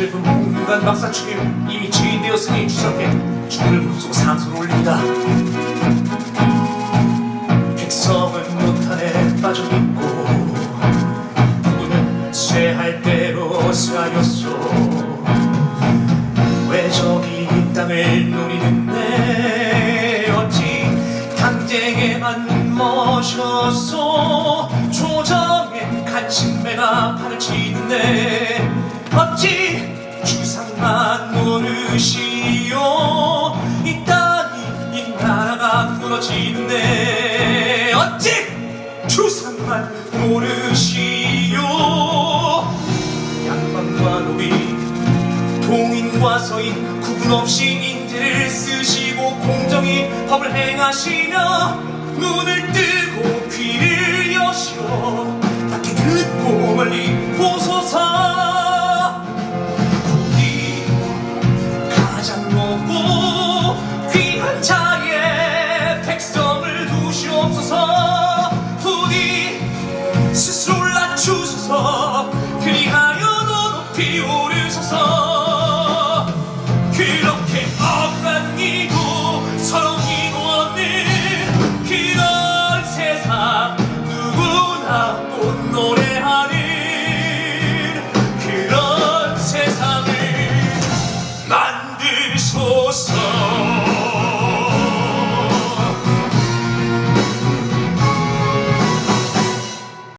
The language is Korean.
슬픈 공간 박사축임 이미 지인되었으니 추석에 춤을 부르고 상소를 올립니다. 백성은 노탄에 빠져있고 누구는 쇠할 대로 쓰라렸소. 왜 저기 이 땅을 노리는데 어찌 당쟁에만 모셨소 조정에 간신배가 판을 치는데 어찌 무너지는데 어찌 주상만 모르시오? 양반과 노비 동인과 서인 구분 없이 인재를 쓰시고 공정히 법을 행하시며 눈을 뜨 그리하여 더 높이 오.